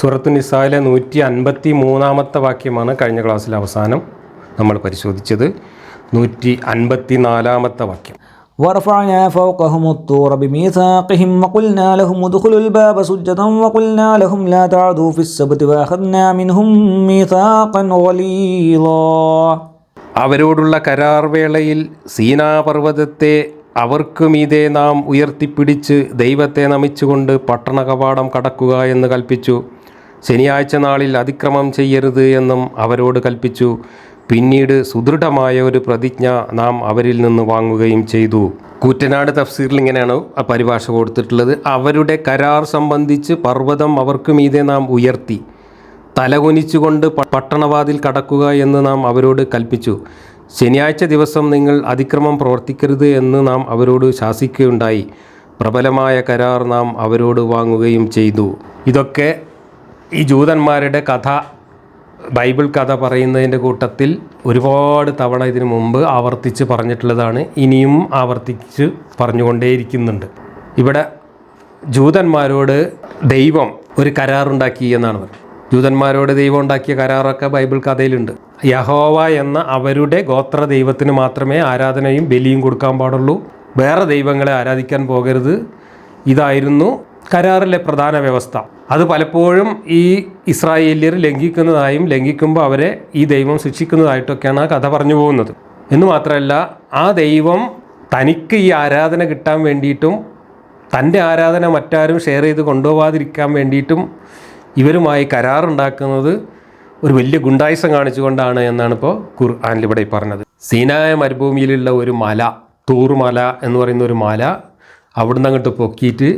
സൂറത്തു നിസായിലെ നൂറ്റി അൻപത്തി മൂന്നാമത്തെ വാക്യമാണ് കഴിഞ്ഞ ക്ലാസ്സിലെ അവസാനം നമ്മൾ പരിശോധിച്ചത് നൂറ്റി അൻപത്തി നാലാമത്തെ വാക്യം ورفعنا فوقهم الطور بميثاقهم وقلنا لهم ادخلوا الباب سجدا وقلنا لهم لا تعدوا في السبت وأخذنا منهم ميثاقا غليظا അവരോടുള്ള കരാർ വേളയിൽ സീനാപർവ്വതത്തെ അവർക്ക് മീതെ നാം ഉയർത്തിപ്പിടിച്ച് ദൈവത്തെ നമിച്ചുകൊണ്ട് പട്ടണ കവാടം കടക്കുക എന്ന് കൽപ്പിച്ചു ശനിയാഴ്ച നാളിൽ അതിക്രമം ചെയ്യരുത് എന്നും അവരോട് കൽപ്പിച്ചു. പിന്നീട് സുദൃഢമായ ഒരു പ്രതിജ്ഞ നാം അവരിൽ നിന്ന് വാങ്ങുകയും ചെയ്തു. കൂറ്റനാട് തഫ്സീറിൽ ഇങ്ങനെയാണ് ആ പരിഭാഷ കൊടുത്തിട്ടുള്ളത്. അവരുടെ കരാർ സംബന്ധിച്ച് പർവതം അവർക്ക് മീതെ നാം ഉയർത്തി. തലകുനിച്ചുകൊണ്ട് പട്ടണവാതിൽ കടക്കുക എന്ന് നാം അവരോട് കൽപ്പിച്ചു. ശനിയാഴ്ച ദിവസം നിങ്ങൾ അതിക്രമം പ്രവർത്തിക്കരുത് എന്ന് നാം അവരോട് ശാസിക്കുകയുണ്ടായി. പ്രബലമായ കരാർ നാം അവരോട് വാങ്ങുകയും ചെയ്തു. ഇതൊക്കെ ഈ ജൂതന്മാരുടെ കഥ ബൈബിൾ കഥ പറയുന്നതിന്റെ കൂട്ടത്തിൽ ഒരുപാട് തവണ ഇതിനു മുമ്പ് ആവർത്തിച്ച് പറഞ്ഞിട്ടുള്ളതാണ് ഇനിയും ആവർത്തിച്ച് പറഞ്ഞുകൊണ്ടേയിരിക്കുന്നുണ്ട്. ഇവിടെ ജൂതന്മാരോട് ദൈവം ഒരു കരാറുണ്ടാക്കി എന്നാണ് പറയുന്നത് ജൂതന്മാരോട് ദൈവം ഉണ്ടാക്കിയ കരാറൊക്കെ ബൈബിൾ കഥയിലുണ്ട്. യഹോവ എന്ന അവരുടെ ഗോത്ര ദൈവത്തിന് മാത്രമേ ആരാധനയും ബലിയും കൊടുക്കാൻ പാടുള്ളൂ. വേറെ ദൈവങ്ങളെ ആരാധിക്കാൻ പോകരുത്. ഇതായിരുന്നു കരാറിലെ പ്രധാന വ്യവസ്ഥ. അത് പലപ്പോഴും ഈ ഇസ്രായേലിയർ ലംഘിക്കുന്നതായും ലംഘിക്കുമ്പോൾ അവരെ ഈ ദൈവം ശിക്ഷിക്കുന്നതായിട്ടൊക്കെയാണ് ആ കഥ പറഞ്ഞു പോകുന്നത്. എന്ന് മാത്രമല്ല ആ ദൈവം തനിക്ക് ഈ ആരാധന കിട്ടാൻ വേണ്ടിയിട്ടും തന്റെ ആരാധന മറ്റാരും ഷെയർ ചെയ്ത് കൊണ്ടുപോകാതിരിക്കാൻ വേണ്ടിയിട്ടും ഇവരുമായി കരാറുണ്ടാക്കുന്നത് ഒരു വലിയ ഗുണ്ടായുസം കാണിച്ചുകൊണ്ടാണ് എന്നാണ് ഇപ്പോൾ ഖുർആാനിൽ ഇവിടെ പറഞ്ഞത്. സീനായ മരുഭൂമിയിലുള്ള ഒരു മല തൂറുമല മല എന്ന് പറയുന്ന ഒരു മല അവിടുന്ന് അങ്ങോട്ട് പൊക്കിയിട്ട്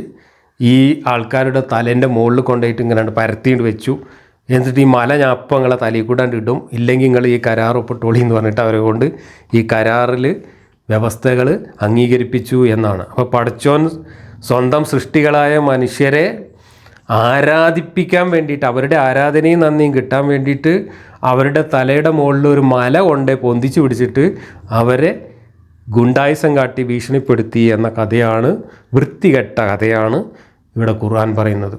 ഈ ആൾക്കാരുടെ തലേന്റെ മുകളിൽ കൊണ്ടുപോയിട്ട് ഇങ്ങനെ പരത്തിയിട്ട് വെച്ചു. എന്നിട്ട് ഈ മല ഞാൻ അപ്പം നിങ്ങളെ തലയിൽ കൂടാണ്ട് ഇടും. ഇല്ലെങ്കിൽ നിങ്ങൾ ഈ കരാർ ഒപ്പിട്ടോളി എന്ന് പറഞ്ഞിട്ട് അവരെ കൊണ്ട് ഈ കരാറിൽ വ്യവസ്ഥകൾ അംഗീകരിപ്പിച്ചു എന്നാണ്. അപ്പോൾ പഠിച്ചോൻ സ്വന്തം സൃഷ്ടികളായ മനുഷ്യരെ ആരാധിപ്പിക്കാൻ വേണ്ടിയിട്ട് അവരുടെ ആരാധനയും നന്ദിയും കിട്ടാൻ വേണ്ടിയിട്ട് അവരുടെ തലയുടെ മുകളിൽ ഒരു മല കൊണ്ടേ പൊന്തിച്ച് പിടിച്ചിട്ട് അവരെ ഗുണ്ടായുസം കാട്ടി ഭീഷണിപ്പെടുത്തി എന്ന കഥയാണ് വൃത്തികെട്ട കഥയാണ് ഇവിടെ ഖുർആൻ പറയുന്നത്.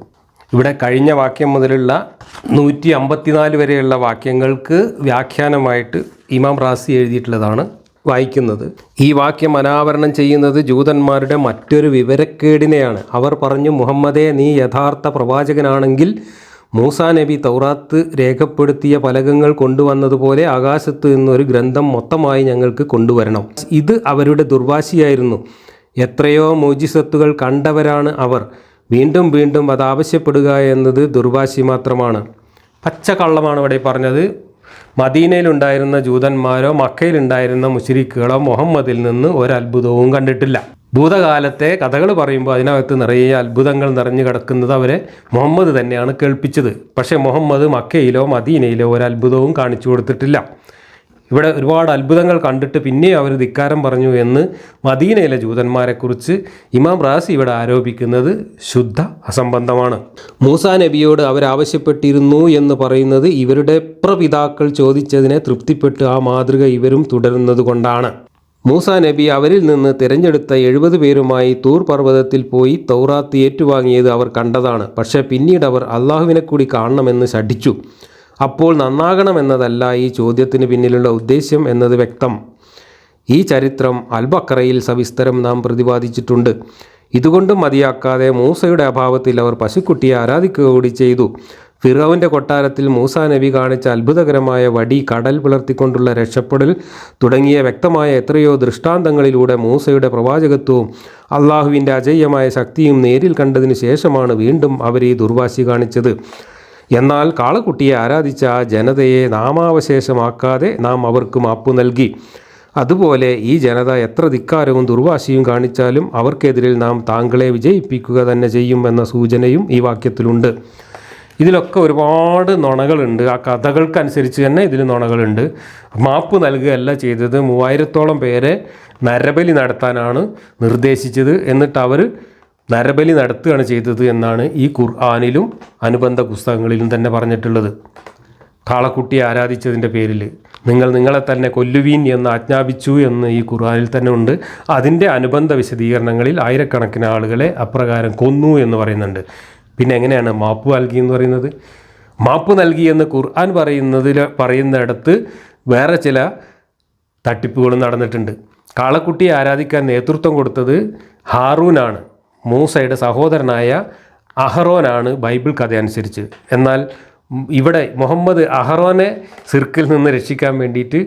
ഇവിടെ കഴിഞ്ഞ വാക്യം മുതലുള്ള നൂറ്റി അമ്പത്തിനാല് വരെയുള്ള വാക്യങ്ങൾക്ക് വ്യാഖ്യാനമായിട്ട് ഇമാം റാസി എഴുതിയിട്ടുള്ളതാണ് വായിക്കുന്നത്. ഈ വാക്യം അനാവരണം ചെയ്യുന്നത് ജൂതന്മാരുടെ മറ്റൊരു വിവരക്കേടിനെയാണ്. അവർ പറഞ്ഞു മുഹമ്മദെ നീ യഥാർത്ഥ പ്രവാചകനാണെങ്കിൽ മൂസാ നബി തൗറാത്ത് രേഖപ്പെടുത്തിയ ഫലകങ്ങൾ കൊണ്ടുവന്നതുപോലെ ആകാശത്ത് നിന്നൊരു ഗ്രന്ഥം മൊത്തമായി ഞങ്ങൾക്ക് കൊണ്ടുവരണം. ഇത് അവരുടെ ദുർവാശിയായിരുന്നു. എത്രയോ മോജിസത്തുകൾ കണ്ടവരാണ് അവർ. വീണ്ടും വീണ്ടും അത് ആവശ്യപ്പെടുക എന്നത് ദുർവാശി മാത്രമാണ്. പച്ചക്കള്ളമാണ് ഇവിടെ പറഞ്ഞത്. മദീനയിലുണ്ടായിരുന്ന ജൂതന്മാരോ മക്കയിലുണ്ടായിരുന്ന മുഷരിക്കുകളോ മുഹമ്മദിൽ നിന്ന് ഒരത്ഭുതവും കണ്ടിട്ടില്ല. ഭൂതകാലത്തെ കഥകൾ പറയുമ്പോൾ അതിനകത്ത് നിറയെ അത്ഭുതങ്ങൾ നിറഞ്ഞു കിടക്കുന്നത് അവരെ മുഹമ്മദ് തന്നെയാണ് കേൾപ്പിച്ചത്. പക്ഷേ മുഹമ്മദ് മക്കയിലോ മദീനയിലോ ഒരു അത്ഭുതവും കാണിച്ചു കൊടുത്തിട്ടില്ല. ഇവിടെ ഒരുപാട് അത്ഭുതങ്ങൾ കണ്ടിട്ട് പിന്നെയും അവർ ധിക്കാരം പറഞ്ഞു എന്ന് മദീനയിലെ ജൂതന്മാരെക്കുറിച്ച് ഇമാം റാസി ഇവിടെ ആരോപിക്കുന്നത് ശുദ്ധ അസംബന്ധമാണ്. മൂസാ നബിയോട് അവരാവശ്യപ്പെട്ടിരുന്നു എന്ന് പറയുന്നത് ഇവരുടെ പ്രപിതാക്കൾ ചോദിച്ചതിനെ തൃപ്തിപ്പെട്ട് ആ മാതൃക ഇവരും തുടരുന്നത് കൊണ്ടാണ്. മൂസാ നബി അവരിൽ നിന്ന് തിരഞ്ഞെടുത്ത എഴുപത് പേരുമായി തൂർ പർവതത്തിൽ പോയി തൗറാത്ത് ഏറ്റുവാങ്ങിയത് അവർ കണ്ടതാണ്. പക്ഷേ പിന്നീട് അവർ അള്ളാഹുവിനെ കൂടി കാണണമെന്ന് ശഠിച്ചു. അപ്പോൾ നന്നാകണമെന്നതല്ല ഈ ചോദ്യത്തിന് പിന്നിലുള്ള ഉദ്ദേശ്യം എന്നത് വ്യക്തം. ഈ ചരിത്രം അൽബക്കറയിൽ സവിസ്തരം നാം പ്രതിപാദിച്ചിട്ടുണ്ട്. ഇതുകൊണ്ടും മതിയാക്കാതെ മൂസയുടെ അഭാവത്തിൽ അവർ പശുക്കുട്ടിയെ ആരാധിക്കുക കൂടി ചെയ്തു. ഫിറോവിന്റെ കൊട്ടാരത്തിൽ മൂസ നബി കാണിച്ച അത്ഭുതകരമായ വടി കടൽ പുലർത്തിക്കൊണ്ടുള്ള രക്ഷപ്പെടൽ തുടങ്ങിയ വ്യക്തമായ എത്രയോ ദൃഷ്ടാന്തങ്ങളിലൂടെ മൂസയുടെ പ്രവാചകത്വവും അള്ളാഹുവിന്റെ അജയ്യമായ ശക്തിയും നേരിൽ കണ്ടതിന് ശേഷമാണ് വീണ്ടും അവർ ഈ ദുർവാശി കാണിച്ചത്. എന്നാൽ കാളക്കുട്ടിയെ ആരാധിച്ച ആ ജനതയെ നാമാവശേഷമാക്കാതെ നാം അവർക്ക് മാപ്പു നൽകി. അതുപോലെ ഈ ജനത എത്ര ധിക്കാരവും ദുർവാശിയും കാണിച്ചാലും അവർക്കെതിരിൽ നാം താങ്കളെ വിജയിപ്പിക്കുക തന്നെ ചെയ്യും എന്ന സൂചനയും ഈ വാക്യത്തിലുണ്ട്. ഇതിലൊക്കെ ഒരുപാട് നുണകളുണ്ട്. ആ കഥകൾക്കനുസരിച്ച് തന്നെ ഇതിൽ നുണകളുണ്ട്. മാപ്പ് നൽകുകയല്ല ചെയ്തത്. മൂവായിരത്തോളം പേരെ നരബലി നടത്താനാണ് നിർദ്ദേശിച്ചത് എന്നിട്ട് അവർ നരബലി നടത്തുകയാണ് ചെയ്തത് എന്നാണ് ഈ ഖുർആാനിലും അനുബന്ധ പുസ്തകങ്ങളിലും തന്നെ പറഞ്ഞിട്ടുള്ളത്. കാളക്കുട്ടിയെ ആരാധിച്ചതിന്റെ പേരിൽ. നിങ്ങൾ നിങ്ങളെ തന്നെ കൊല്ലുവീൻ എന്ന് ആജ്ഞാപിച്ചു എന്ന് ഈ ഖുർആാനിൽ തന്നെ ഉണ്ട്. അതിന്റെ അനുബന്ധ വിശദീകരണങ്ങളിൽ ആയിരക്കണക്കിന് ആളുകളെ അപ്രകാരം കൊന്നു എന്ന് പറയുന്നുണ്ട്. പിന്നെ എങ്ങനെയാണ് മാപ്പ് നൽകി എന്ന് പറയുന്നത്? മാപ്പ് നൽകി എന്ന് ഖുർആൻ പറയുന്നതിൽ പറയുന്നിടത്ത് വേറെ ചില തട്ടിപ്പുകളും നടന്നിട്ടുണ്ട്. കാളക്കുട്ടിയെ ആരാധിക്കാൻ നേതൃത്വം കൊടുത്തത് ഹാറൂനാണ്. മൂസയുടെ സഹോദരനായ അഹറോനാണ് ബൈബിൾ കഥ അനുസരിച്ച്. എന്നാൽ ഇവിടെ മുഹമ്മദ് അഹറോനെ സിർക്കിൽ നിന്ന് രക്ഷിക്കാൻ വേണ്ടിയിട്ട്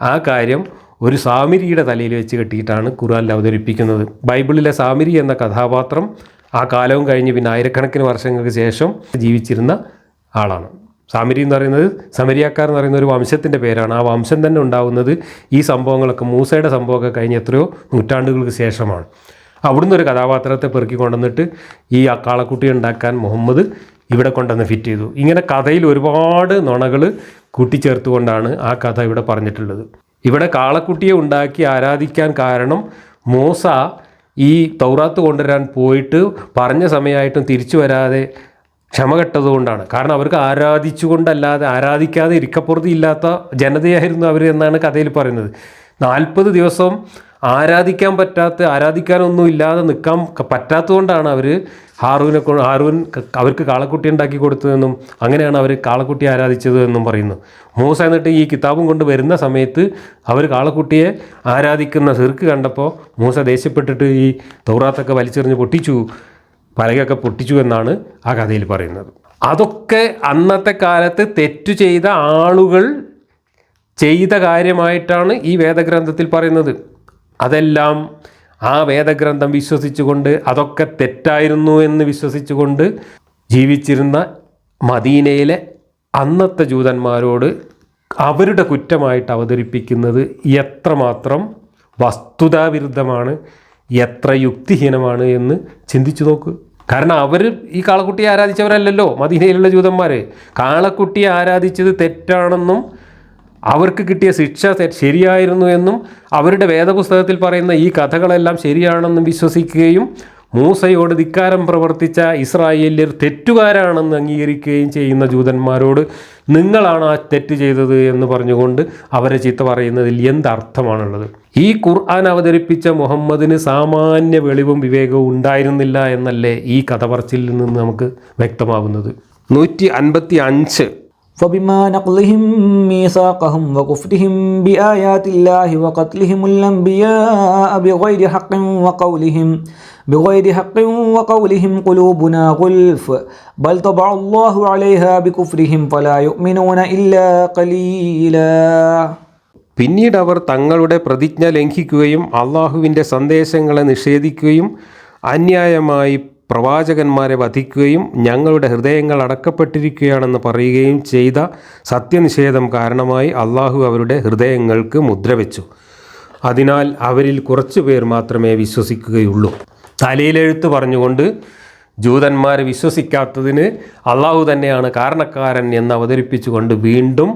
ആ കാര്യം ഒരു സാമിരിയുടെ തലയിൽ വെച്ച് കെട്ടിയിട്ടാണ് ഖുർആൻ അവതരിപ്പിക്കുന്നത്. ബൈബിളിലെ സാമിരി എന്ന കഥാപാത്രം ആ കാലവും കഴിഞ്ഞ് പിന്നെ ആയിരക്കണക്കിന് വർഷങ്ങൾക്ക് ശേഷം ജീവിച്ചിരുന്ന ആളാണ്. സാമിരി എന്ന് പറയുന്നത് സമരിയാക്കാർ എന്ന് പറയുന്ന ഒരു വംശത്തിന്റെ പേരാണ്. ആ വംശം തന്നെ ഉണ്ടാകുന്നത് ഈ സംഭവങ്ങളൊക്കെ മൂസയുടെ സംഭവമൊക്കെ കഴിഞ്ഞ എത്രയോ നൂറ്റാണ്ടുകൾക്ക് ശേഷമാണ്. അവിടുന്ന് ഒരു കഥാപാത്രത്തെ പെറുക്കി കൊണ്ടുവന്നിട്ട് ഈ അക്കാളക്കുട്ടി ഉണ്ടാക്കാൻ മുഹമ്മദ് ഇവിടെ കൊണ്ടുവന്ന് ഫിറ്റ് ചെയ്തു. ഇങ്ങനെ കഥയിൽ ഒരുപാട് നുണകൾ കൂട്ടിച്ചേർത്തുകൊണ്ടാണ് ആ കഥ ഇവിടെ പറഞ്ഞിട്ടുള്ളത്. ഇവിടെ കാളക്കുട്ടിയെ ഉണ്ടാക്കി ആരാധിക്കാൻ കാരണം മൂസ ഈ തൗറാത്ത് കൊണ്ടുവരാൻ പോയിട്ട് പറഞ്ഞ സമയമായിട്ടും തിരിച്ചു വരാതെ ക്ഷമ കെട്ടതുകൊണ്ടാണ്. കാരണം അവർക്ക് ആരാധിച്ചുകൊണ്ടല്ലാതെ ആരാധിക്കാതെ ഇരിക്കപ്പുറത്ത് ഇല്ലാത്ത ജനതയായിരുന്നു അവർ എന്നാണ് കഥയിൽ പറയുന്നത്. നാൽപ്പത് ദിവസം ആരാധിക്കാൻ പറ്റാത്ത ആരാധിക്കാനൊന്നും ഇല്ലാതെ നിൽക്കാൻ പറ്റാത്തതുകൊണ്ടാണ് അവർ ഹാറൂനെ കൊ ഹാറൂൻ അവർക്ക് കാളക്കുട്ടി ഉണ്ടാക്കി കൊടുത്തതെന്നും അങ്ങനെയാണ് അവർ കാളക്കുട്ടി ആരാധിച്ചത് എന്നും പറയുന്നു മൂസ എന്നിട്ട് ഈ കിതാബും കൊണ്ട് വരുന്ന സമയത്ത് അവർ കാളക്കുട്ടിയെ ആരാധിക്കുന്ന സിർക്ക് കണ്ടപ്പോൾ മൂസ ദേഷ്യപ്പെട്ടിട്ട് ഈ തൗറാത്തൊക്കെ വലിച്ചെറിഞ്ഞ് പൊട്ടിച്ചു പലകയൊക്കെ പൊട്ടിച്ചു എന്നാണ് ആ കഥയിൽ പറയുന്നത്. അതൊക്കെ അന്നത്തെ കാലത്ത് തെറ്റു ചെയ്ത ആളുകൾ ചെയ്ത കാര്യമായിട്ടാണ് ഈ വേദഗ്രന്ഥത്തിൽ പറയുന്നത്. അതെല്ലാം ആ വേദഗ്രന്ഥം വിശ്വസിച്ചുകൊണ്ട് അതൊക്കെ തെറ്റായിരുന്നു എന്ന് വിശ്വസിച്ചുകൊണ്ട് ജീവിച്ചിരുന്ന മദീനയിലെ അന്നത്തെ ജൂതന്മാരോട് അവരുടെ കുറ്റമായിട്ട് അവതരിപ്പിക്കുന്നത് എത്രമാത്രം വസ്തുതാവിരുദ്ധമാണ് എത്ര യുക്തിഹീനമാണ് എന്ന് ചിന്തിച്ചു നോക്ക്. കാരണം അവർ ഈ കാളക്കുട്ടിയെ ആരാധിച്ചവരല്ലല്ലോ മദീനയിലുള്ള ജൂതന്മാർ കാളക്കുട്ടിയെ ആരാധിച്ചത് തെറ്റാണെന്നും അവർക്ക് കിട്ടിയ ശിക്ഷ ശരിയായിരുന്നു എന്നും അവരുടെ വേദപുസ്തകത്തിൽ പറയുന്ന ഈ കഥകളെല്ലാം ശരിയാണെന്നും വിശ്വസിക്കുകയും മൂസയോട് ധിക്കാരം പ്രവർത്തിച്ച ഇസ്രായേല്യർ തെറ്റുകാരാണെന്ന് അംഗീകരിക്കുകയും ചെയ്യുന്ന ജൂതന്മാരോട് നിങ്ങളാണ് ആ തെറ്റ് ചെയ്തത് എന്ന് പറഞ്ഞുകൊണ്ട് അവരെ ചീത്ത പറയുന്നതിൽ എന്തർത്ഥമാണുള്ളത്? ഈ ഖുർആൻ അവതരിപ്പിച്ച മുഹമ്മദിന് സാമാന്യ വെളിവും വിവേകവും ഉണ്ടായിരുന്നില്ല എന്നല്ലേ ഈ കഥ പറച്ചിൽ നിന്ന് നമുക്ക് വ്യക്തമാവുന്നത്? നൂറ്റി അൻപത്തി അഞ്ച് فبما نقضهم ميثاقهم وكفرهم بآيات الله وقتلهم الأنبياء بغير حق وقولهم بغير حق وقولهم قلوبنا غلف بل طبع الله عليها بكفرهم فلا يؤمنون إلا قليلا പിന്നീട് അവർ തങ്ങളുടെ പ്രതിജ്ഞ ലംഘിക്കുകയും അള്ളാഹുവിൻ്റെ സന്ദേശങ്ങളെ നിഷേധിക്കുകയും അന്യായമായി പ്രവാചകന്മാരെ വധിക്കുകയും ഞങ്ങളുടെ ഹൃദയങ്ങൾ അടക്കപ്പെട്ടിരിക്കുകയാണെന്ന് പറയുകയും ചെയ്ത സത്യനിഷേധം കാരണമായി അള്ളാഹു അവരുടെ ഹൃദയങ്ങൾക്ക് മുദ്രവെച്ചു. അതിനാൽ അവരിൽ കുറച്ചു പേർ മാത്രമേ വിശ്വസിക്കുകയുള്ളൂ. തലയിലെഴുത്ത് പറഞ്ഞുകൊണ്ട് ജൂതന്മാരെ വിശ്വസിക്കാത്തതിന് അള്ളാഹു തന്നെയാണ് കാരണക്കാരൻ എന്ന് അവതരിപ്പിച്ചുകൊണ്ട് വീണ്ടും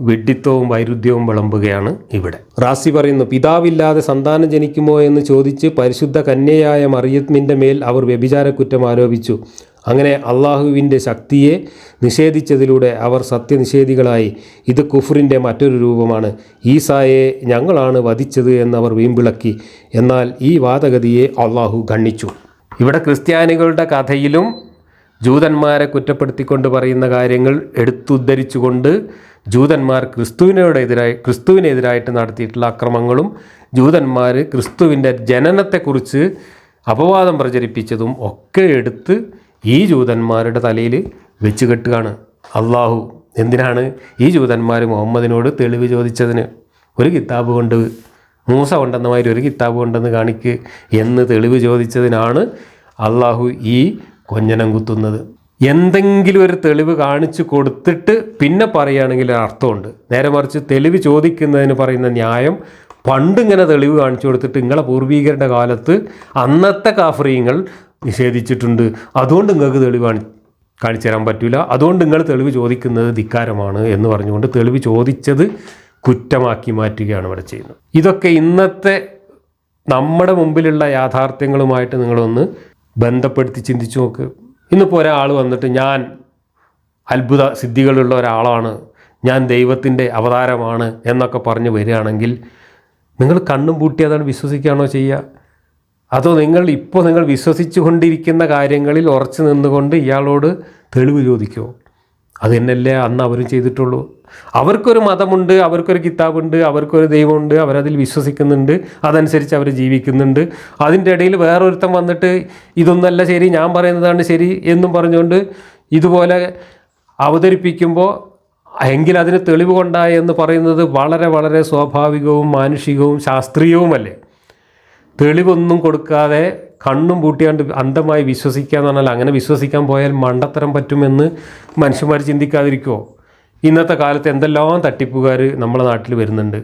വിഡ്ഢിത്വവും വൈരുദ്ധ്യവും വിളമ്പുകയാണ് ഇവിടെ. റാസി പറയുന്നു പിതാവില്ലാതെ സന്താനം ജനിക്കുമോ എന്ന് ചോദിച്ച് പരിശുദ്ധ കന്യയായ മറിയത്തിന്റെ മേൽ അവർ വ്യഭിചാരക്കുറ്റം ആരോപിച്ചു. അങ്ങനെ അള്ളാഹുവിന്റെ ശക്തിയെ നിഷേധിച്ചതിലൂടെ അവർ സത്യനിഷേധികളായി. ഇത് കുഫറിന്റെ മറ്റൊരു രൂപമാണ്. ഈസായെ ഞങ്ങളാണ് വധിച്ചത് എന്നവർ വീമ്പിളക്കി. എന്നാൽ ഈ വാദഗതിയെ അള്ളാഹു ഖണ്ഡിച്ചു. ഇവിടെ ക്രിസ്ത്യാനികളുടെ കഥയിലും ജൂതന്മാരെ കുറ്റപ്പെടുത്തിക്കൊണ്ട് പറയുന്ന കാര്യങ്ങൾ എടുത്തുദ്ധരിച്ചുകൊണ്ട് ജൂതന്മാർ ക്രിസ്തുവിനോടെതിരായി ക്രിസ്തുവിനെതിരായിട്ട് നടത്തിയിട്ടുള്ള അക്രമങ്ങളും ജൂതന്മാർ ക്രിസ്തുവിന്റെ ജനനത്തെക്കുറിച്ച് അപവാദം പ്രചരിപ്പിച്ചതും ഒക്കെ എടുത്ത് ഈ ജൂതന്മാരുടെ തലയിൽ വെച്ച് കെട്ടുകയാണ് അള്ളാഹു എന്തിനാണ് ഈ ജൂതന്മാർ മുഹമ്മദിനോട് തെളിവ് ചോദിച്ചതിന്? ഒരു കിതാബ് കൊണ്ട് മൂസ കൊണ്ടെന്ന മാതിരി ഒരു കിതാബ് കൊണ്ടെന്ന് കാണിക്ക് എന്ന് തെളിവ് ചോദിച്ചതിനാണ് അള്ളാഹു ഈ കൊഞ്ഞനം കുത്തുന്നത്. എന്തെങ്കിലും ഒരു തെളിവ് കാണിച്ചു കൊടുത്തിട്ട് പിന്നെ പറയുകയാണെങ്കിൽ അർത്ഥമുണ്ട്. നേരെ മറിച്ച് തെളിവ് ചോദിക്കുന്നതിന് പറയുന്ന ന്യായം പണ്ടിങ്ങനെ തെളിവ് കാണിച്ചു കൊടുത്തിട്ട് നിങ്ങളെ പൂർവീകരുടെ കാലത്ത് അന്നത്തെ കാഫ്രീങ്ങൾ നിഷേധിച്ചിട്ടുണ്ട്. അതുകൊണ്ട് നിങ്ങൾക്ക് തെളിവ് കാണി കാണിച്ചു തരാൻ പറ്റില്ല അതുകൊണ്ട് നിങ്ങൾ തെളിവ് ചോദിക്കുന്നത് ധിക്കാരമാണ് എന്ന് പറഞ്ഞുകൊണ്ട് തെളിവ് ചോദിച്ചത് കുറ്റമാക്കി മാറ്റുകയാണ് ഇവിടെ ചെയ്യുന്നത്. ഇതൊക്കെ ഇന്നത്തെ നമ്മുടെ മുമ്പിലുള്ള യാഥാർത്ഥ്യങ്ങളുമായിട്ട് നിങ്ങളൊന്ന് ബന്ധപ്പെടുത്തി ചിന്തിച്ചു നോക്ക്. ഇന്നിപ്പോൾ ഒരാൾ വന്നിട്ട് ഞാൻ അത്ഭുത സിദ്ധികളുള്ള ഒരാളാണ്. ഞാൻ ദൈവത്തിന്റെ അവതാരമാണ് എന്നൊക്കെ പറഞ്ഞ് വരികയാണെങ്കിൽ നിങ്ങൾ കണ്ണും പൂട്ടി അതാണ് വിശ്വസിക്കുകയാണോ ചെയ്യുക? അതോ നിങ്ങൾ ഇപ്പോൾ നിങ്ങൾ വിശ്വസിച്ചു കൊണ്ടിരിക്കുന്ന കാര്യങ്ങളിൽ ഉറച്ചു നിന്നുകൊണ്ട് ഇയാളോട് തെളിവ് ചോദിക്കുമോ അത് തന്നെയല്ലേ അന്ന് അവരും ചെയ്തിട്ടുള്ളൂ? അവർക്കൊരു മതമുണ്ട് അവർക്കൊരു കിതാബുണ്ട് അവർക്കൊരു ദൈവമുണ്ട് അവരതിൽ വിശ്വസിക്കുന്നുണ്ട് അതനുസരിച്ച് അവർ ജീവിക്കുന്നുണ്ട്. അതിന്റെ ഇടയിൽ വേറൊരുത്തൻ വന്നിട്ട് ഇതൊന്നല്ല ശരി ഞാൻ പറയുന്നതാണ് ശരി എന്നും പറഞ്ഞുകൊണ്ട് ഇതുപോലെ അവതരിപ്പിക്കുമ്പോൾ എങ്കിൽ അതിന് തെളിവ് കൊണ്ടായി എന്ന് പറയുന്നത് വളരെ വളരെ സ്വാഭാവികവും മാനുഷികവും ശാസ്ത്രീയവുമല്ലേ? തെളിവൊന്നും കൊടുക്കാതെ കണ്ണും പൂട്ടിയാണ്ട് അന്ധമായി വിശ്വസിക്കുക എന്ന് പറഞ്ഞാൽ അങ്ങനെ വിശ്വസിക്കാൻ പോയാൽ മണ്ടത്തരം പറ്റുമെന്ന് മനുഷ്യന്മാർ ചിന്തിക്കാതിരിക്കുമോ ഇന്നത്തെ കാലത്ത് എന്തെല്ലാം തട്ടിപ്പുകാർ നമ്മുടെ നാട്ടിൽ വരുന്നുണ്ട്.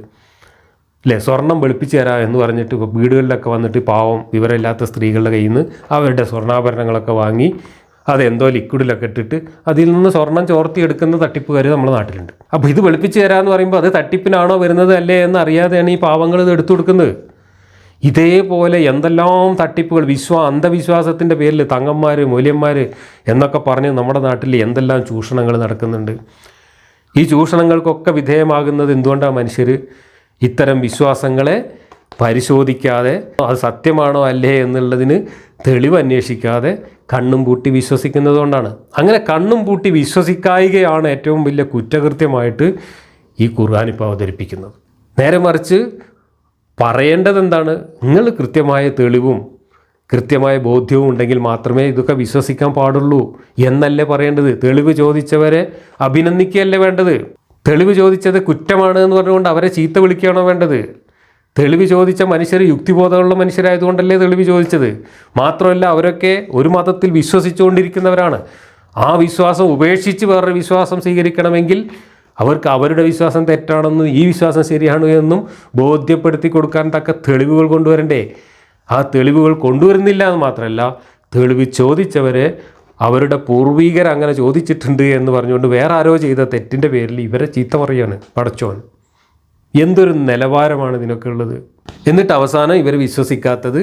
അല്ലേ സ്വർണം വെളുപ്പിച്ച് തരാം എന്ന് പറഞ്ഞിട്ട് ഇപ്പോൾ വീടുകളിലൊക്കെ വന്നിട്ട് പാവം വിവരമില്ലാത്ത സ്ത്രീകളുടെ കയ്യിൽ നിന്ന് അവരുടെ സ്വർണാഭരണങ്ങളൊക്കെ വാങ്ങി അതെന്തോ ലിക്വിഡിലൊക്കെ ഇട്ടിട്ട് അതിൽ നിന്ന് സ്വർണം ചോർത്തി എടുക്കുന്ന തട്ടിപ്പുകാർ നമ്മുടെ നാട്ടിലുണ്ട്. അപ്പോൾ ഇത് വെളുപ്പിച്ച് തരാമെന്ന് പറയുമ്പോൾ അത് തട്ടിപ്പിനാണോ വരുന്നത് അല്ലേ എന്ന് അറിയാതെയാണ് ഈ പാവങ്ങൾ ഇത് എടുത്തു കൊടുക്കുന്നത്. ഇതേപോലെ എന്തെല്ലാം തട്ടിപ്പുകൾ വിശ്വാ അന്ധവിശ്വാസത്തിന്റെ പേരിൽ തങ്ങന്മാർ മൂല്യന്മാർ എന്നൊക്കെ പറഞ്ഞ് നമ്മുടെ നാട്ടിൽ എന്തെല്ലാം ചൂഷണങ്ങൾ നടക്കുന്നുണ്ട്. ഈ ചൂഷണങ്ങൾക്കൊക്കെ വിധേയമാകുന്നത് എന്തുകൊണ്ടാണ് മനുഷ്യർ ഇത്തരം വിശ്വാസങ്ങളെ പരിശോധിക്കാതെ അത് സത്യമാണോ അല്ലേ എന്നുള്ളതിന് തെളിവ് അന്വേഷിക്കാതെ കണ്ണും പൂട്ടി വിശ്വസിക്കുന്നത് കൊണ്ടാണ്. അങ്ങനെ കണ്ണും പൂട്ടി വിശ്വസിക്കായികയാണ് ഏറ്റവും വലിയ കുറ്റകൃത്യമായിട്ട് ഈ ഖുർആൻ അവതരിപ്പിക്കുന്നത്. നേരെ മറിച്ച് പറയേണ്ടത് എന്താണ് നിങ്ങൾ കൃത്യമായ തെളിവും കൃത്യമായ ബോധ്യവും ഉണ്ടെങ്കിൽ മാത്രമേ ഇതൊക്കെ വിശ്വസിക്കാൻ പാടുള്ളൂ എന്നല്ലേ പറയേണ്ടത്? തെളിവ് ചോദിച്ചവരെ അഭിനന്ദിക്കുകയല്ലേ വേണ്ടത്? തെളിവ് ചോദിച്ചത് കുറ്റമാണ് എന്ന് പറഞ്ഞുകൊണ്ട് അവരെ ചീത്ത വിളിക്കുകയാണോ വേണ്ടത്? തെളിവ് ചോദിച്ച മനുഷ്യർ യുക്തിബോധമുള്ള മനുഷ്യരായതുകൊണ്ടല്ലേ തെളിവ് ചോദിച്ചത്? മാത്രമല്ല അവരൊക്കെ ഒരു മതത്തിൽ വിശ്വസിച്ചുകൊണ്ടിരിക്കുന്നവരാണ്. ആ വിശ്വാസം ഉപേക്ഷിച്ച് വേറൊരു വിശ്വാസം സ്വീകരിക്കണമെങ്കിൽ അവർക്ക് അവരുടെ വിശ്വാസം തെറ്റാണെന്നും ഈ വിശ്വാസം ശരിയാണ് എന്നും ബോധ്യപ്പെടുത്തി കൊടുക്കാൻ തക്ക തെളിവുകൾ കൊണ്ടുവരണ്ടേ? ആ തെളിവുകൾ കൊണ്ടുവരുന്നില്ല എന്ന് മാത്രമല്ല തെളിവ് ചോദിച്ചവരെ അവരുടെ പൂർവീകർ അങ്ങനെ ചോദിച്ചിട്ടുണ്ട് എന്ന് പറഞ്ഞുകൊണ്ട് വേറെ ആരോ ചെയ്ത തെറ്റിന്റെ പേരിൽ ഇവരെ ചീത്ത പറയാണ് പടച്ചോൻ. എന്തൊരു നിലവാരമാണ് ഇതിനൊക്കെ ഉള്ളത്? എന്നിട്ട് അവസാനം ഇവർ വിശ്വസിക്കാത്തത്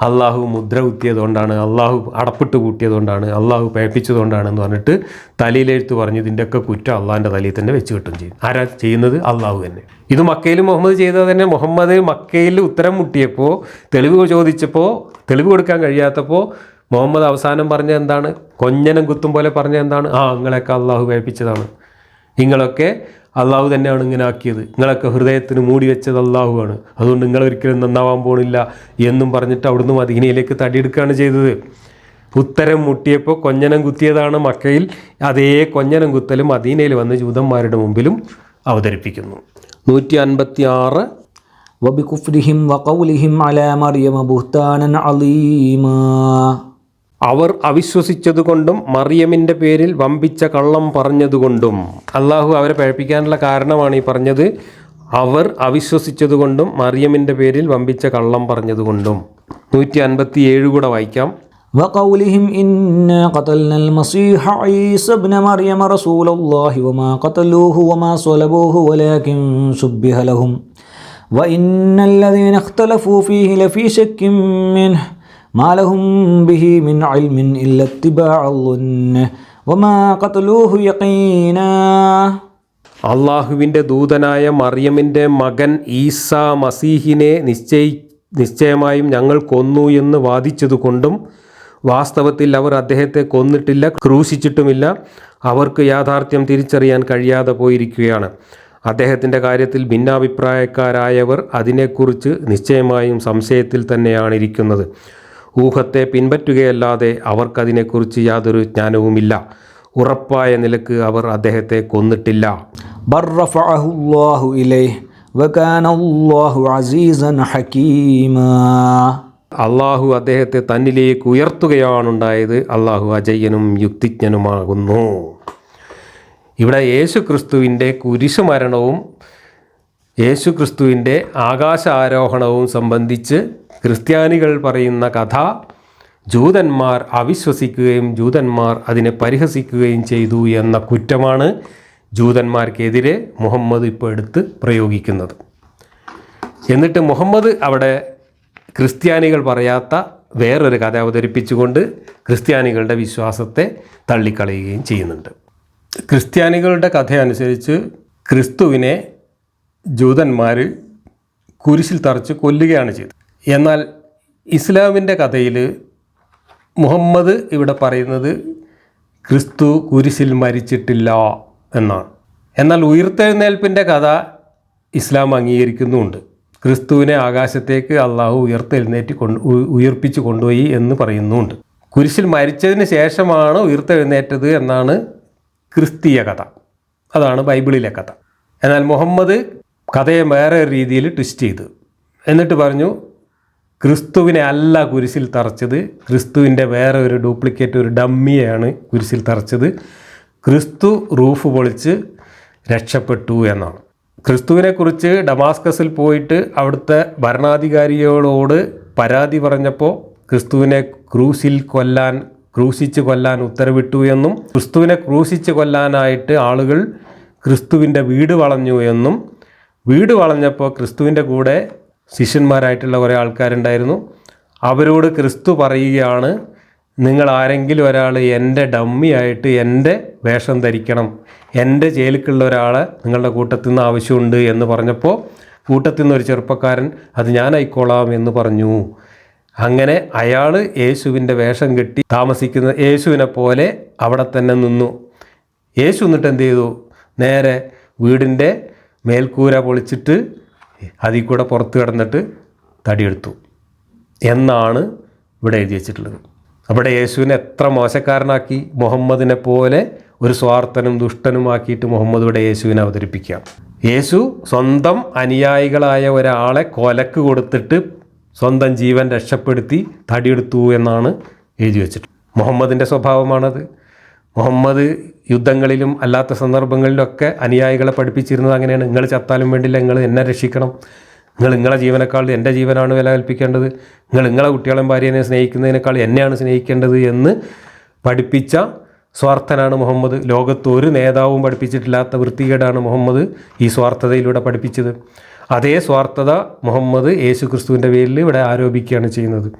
അള്ളാഹു മുദ്ര കുത്തിയതുകൊണ്ടാണ് അള്ളാഹു അടപ്പിട്ട് കൂട്ടിയതുകൊണ്ടാണ് അള്ളാഹു പേപ്പിച്ചതുകൊണ്ടാണെന്ന് പറഞ്ഞിട്ട് തലയിലെഴുത്ത് പറഞ്ഞ് ഇതിന്റെയൊക്കെ കുറ്റം അള്ളാഹിന്റെ തലയിൽ തന്നെ വെച്ച് കിട്ടും ചെയ്യും. ആരാ ചെയ്യുന്നത്? അള്ളാഹു തന്നെ. ഇത് മക്കയിൽ മുഹമ്മദ് ചെയ്തത് തന്നെ മുഹമ്മദ് മക്കയിൽ ഉത്തരം മുട്ടിയപ്പോൾ തെളിവ് ചോദിച്ചപ്പോൾ തെളിവ് കൊടുക്കാൻ കഴിയാത്തപ്പോൾ മുഹമ്മദ് അവസാനം പറഞ്ഞ എന്താണ്? കൊഞ്ഞനം കുത്തും പോലെ പറഞ്ഞ എന്താണ്? ആ നിങ്ങളെയൊക്കെ അള്ളാഹു പേപ്പിച്ചതാണ് നിങ്ങളൊക്കെ അള്ളാഹു തന്നെയാണ് ഇങ്ങനെ ആക്കിയത് നിങ്ങളൊക്കെ ഹൃദയത്തിന് മൂടി വെച്ചത് അള്ളാഹുവാണ് അതുകൊണ്ട് നിങ്ങൾ ഒരിക്കലും നന്നാവാൻ പോണില്ല എന്നും പറഞ്ഞിട്ട് അവിടുന്ന് മദീനയിലേക്ക് തടിയെടുക്കുകയാണ് ചെയ്തത് ഉത്തരം മുട്ടിയപ്പോൾ കൊഞ്ഞനം കുത്തിയതാണ് മക്കയിൽ അതേ കൊഞ്ഞനം കുത്തലും മദീനയിൽ വന്ന് ജൂതന്മാരുടെ മുമ്പിലും അവതരിപ്പിക്കുന്നു നൂറ്റി അൻപത്തി ആറ് وبكفرهم وقولهم على مريم بهتانا عظيما അവർ അവിശ്വസിച്ചതുകൊണ്ടും മറിയമിൻ്റെ പേരിൽ വമ്പിച്ച കള്ളം പറഞ്ഞതുകൊണ്ടും അള്ളാഹു അവരെ പഴപ്പിക്കാനുള്ള കാരണമാണ് ഈ പറഞ്ഞത് അവർ അവിശ്വസിച്ചതുകൊണ്ടും മറിയമിൻ്റെ പേരിൽ വമ്പിച്ച കള്ളം പറഞ്ഞതുകൊണ്ടും നൂറ്റി അൻപത്തി ഏഴ് കൂടെ വായിക്കാം وقولهم إنا قتلنا المسيح عيسى ابن مريم رسول الله وما قتلوه وما صلبوه ولكن شبه لهم وإن الذين اختلفوا فيه لفي شك منه മാലഹും ബിഹി മിൻ അൽമിൻ അള്ളാഹുവിന്റെ ദൂതനായ മറിയമിന്റെ മകൻ ഈസ മസീഹിനെ നിശ്ചയി നിശ്ചയമായും ഞങ്ങൾ കൊന്നു എന്ന് വാദിച്ചതുകൊണ്ടും വാസ്തവത്തിൽ അവർ അദ്ദേഹത്തെ കൊന്നിട്ടില്ല ക്രൂശിച്ചിട്ടുമില്ല. അവർക്ക് യാഥാർത്ഥ്യം തിരിച്ചറിയാൻ കഴിയാതെ പോയിരിക്കുകയാണ്. അദ്ദേഹത്തിന്റെ കാര്യത്തിൽ ഭിന്നാഭിപ്രായക്കാരായവർ അതിനെക്കുറിച്ച് നിശ്ചയമായും സംശയത്തിൽ തന്നെയാണ് ഇരിക്കുന്നത്. ഊഹത്തെ പിൻപറ്റുകയല്ലാതെ അവർക്കതിനെക്കുറിച്ച് യാതൊരു ജ്ഞാനവുമില്ല. ഉറപ്പായ നിലയ്ക്ക് അവർ അദ്ദേഹത്തെ കൊന്നിട്ടില്ല. അള്ളാഹു അദ്ദേഹത്തെ തന്നിലേക്ക് ഉയർത്തുകയാണുണ്ടായത്. അള്ളാഹു അജയ്യനും യുക്തിജ്ഞനുമാകുന്നു. ഇവിടെ യേശു ക്രിസ്തുവിന്റെ കുരിശുമരണവും യേശു ക്രിസ്തുവിന്റെ ആകാശ ആരോഹണവും സംബന്ധിച്ച് ക്രിസ്ത്യാനികൾ പറയുന്ന കഥ ജൂതന്മാർ അവിശ്വസിക്കുകയും ജൂതന്മാർ അതിനെ പരിഹസിക്കുകയും ചെയ്തു എന്ന കുറ്റമാണ് ജൂതന്മാർക്കെതിരെ മുഹമ്മദ് ഇപ്പോൾ എടുത്ത് പ്രയോഗിക്കുന്നത്. എന്നിട്ട് മുഹമ്മദ് അവിടെ ക്രിസ്ത്യാനികൾ പറയാത്ത വേറൊരു കഥ അവതരിപ്പിച്ചുകൊണ്ട് ക്രിസ്ത്യാനികളുടെ വിശ്വാസത്തെ തള്ളിക്കളയുകയും ചെയ്യുന്നുണ്ട്. ക്രിസ്ത്യാനികളുടെ കഥ അനുസരിച്ച് ക്രിസ്തുവിനെ ജൂതന്മാർ കുരിശിൽ തറച്ച് കൊല്ലുകയാണ് ചെയ്തത്. എന്നാൽ ഇസ്ലാമിന്റെ കഥയിൽ മുഹമ്മദ് ഇവിടെ പറയുന്നത് ക്രിസ്തു കുരിശിൽ മരിച്ചിട്ടില്ല എന്നാണ്. എന്നാൽ ഉയർത്തെഴുന്നേൽപ്പിന്റെ കഥ ഇസ്ലാം അംഗീകരിക്കുന്നുമുണ്ട് ക്രിസ്തുവിനെ ആകാശത്തേക്ക് അള്ളാഹു ഉയർത്തെഴുന്നേറ്റ് കൊണ്ട് ഉയർപ്പിച്ച് കൊണ്ടുപോയി എന്ന് പറയുന്നുമുണ്ട് കുരിശിൽ മരിച്ചതിന് ശേഷമാണ് ഉയർത്തെഴുന്നേറ്റത് എന്നാണ് ക്രിസ്തീയ കഥ. അതാണ് ബൈബിളിലെ കഥ. എന്നാൽ മുഹമ്മദ് കഥയെ വേറെ രീതിയിൽ ട്വിസ്റ്റ് ചെയ്തു. എന്നിട്ട് പറഞ്ഞു ക്രിസ്തുവിനെ അല്ല കുരിശിൽ തറച്ചത്. ക്രിസ്തുവിന്റെ വേറെ ഒരു ഡ്യൂപ്ലിക്കേറ്റ് ഒരു ഡമ്മിയാണ് കുരിശിൽ തറച്ചത്. ക്രിസ്തു റൂഫ് പൊളിച്ച് രക്ഷപ്പെട്ടു എന്നാണ്. ക്രിസ്തുവിനെക്കുറിച്ച് ഡമാസ്കസിൽ പോയിട്ട് അവിടുത്തെ ഭരണാധികാരികളോട് പരാതി പറഞ്ഞപ്പോൾ ക്രിസ്തുവിനെ ക്രൂസിൽ കൊല്ലാൻ ക്രൂശിച്ച് കൊല്ലാൻ ഉത്തരവിട്ടു എന്നും ക്രിസ്തുവിനെ ക്രൂശിച്ച് കൊല്ലാനായിട്ട് ആളുകൾ ക്രിസ്തുവിന്റെ വീട് വളഞ്ഞു എന്നും വീട് വളഞ്ഞപ്പോൾ ക്രിസ്തുവിന്റെ കൂടെ ശിഷ്യന്മാരായിട്ടുള്ള കുറേ ആൾക്കാരുണ്ടായിരുന്നു. അവരോട് ക്രിസ്തു പറയുകയാണ് നിങ്ങൾ ആരെങ്കിലും ഒരാൾ എന്റെ ഡമ്മിയായിട്ട് എന്റെ വേഷം ധരിക്കണം. എന്റെ ജയിലിക്കുള്ള ഒരാളെ നിങ്ങളുടെ കൂട്ടത്തിൽ നിന്ന് ആവശ്യമുണ്ട് എന്ന് പറഞ്ഞപ്പോൾ കൂട്ടത്തിൽ നിന്ന് ഒരു ചെറുപ്പക്കാരൻ അത് ഞാൻ ആയിക്കോളാം എന്ന് പറഞ്ഞു. അങ്ങനെ അയാൾ യേശുവിന്റെ വേഷം കെട്ടി താമസിക്കുന്ന യേശുവിനെ പോലെ അവിടെ തന്നെ നിന്നു. യേശു എന്നിട്ട് എന്ത് ചെയ്തു? നേരെ വീടിന്റെ മേൽക്കൂര പൊളിച്ചിട്ട് അതിൽ കൂടെ പുറത്ത് കിടന്നിട്ട് തടിയെടുത്തു. എന്നാണ് ഇവിടെ എഴുതി വെച്ചിട്ടുള്ളത്. അവിടെ യേശുവിനെ എത്ര മോശക്കാരനാക്കി മുഹമ്മദിനെ പോലെ ഒരു സ്വാർത്ഥനും ദുഷ്ടനുമാക്കിയിട്ട് മുഹമ്മദ് ഇവിടെ യേശുവിനെ അവതരിപ്പിക്കാം യേശു സ്വന്തം അനുയായികളായ ഒരാളെ കൊലക്ക് കൊടുത്തിട്ട് സ്വന്തം ജീവൻ രക്ഷപ്പെടുത്തി തടിയെടുത്തു എന്നാണ് എഴുതി വെച്ചിട്ട് മുഹമ്മദിന്റെ സ്വഭാവമാണത്. മുഹമ്മദ് യുദ്ധങ്ങളിലും അല്ലാത്ത സന്ദർഭങ്ങളിലൊക്കെ അനുയായികളെ പഠിപ്പിച്ചിരുന്നത് അങ്ങനെയാണ്. നിങ്ങൾ ചത്താലും വേണ്ടില്ല നിങ്ങൾ എന്നെ രക്ഷിക്കണം. നിങ്ങൾ നിങ്ങളെ ജീവനേക്കാൾ എന്റെ ജീവനാണ് വില കൽപ്പിക്കേണ്ടത്. നിങ്ങൾ നിങ്ങളെ കുട്ടികളെയും ഭാര്യനെ സ്നേഹിക്കുന്നതിനേക്കാൾ എന്നെയാണ് സ്നേഹിക്കേണ്ടത് എന്ന് പഠിപ്പിച്ച സ്വാർത്ഥനാണ് മുഹമ്മദ്. ലോകത്ത് ഒരു നേതാവും പഠിപ്പിച്ചിട്ടില്ലാത്ത വൃത്തികേടാണ് മുഹമ്മദ് ഈ സ്വാർത്ഥതയിലൂടെ പഠിപ്പിച്ചത്. അതേ സ്വാർത്ഥത മുഹമ്മദ് യേശു ക്രിസ്തുവിന്റെ പേരിൽ ഇവിടെ ആരോപിക്കുകയാണ് ചെയ്യുന്നത്.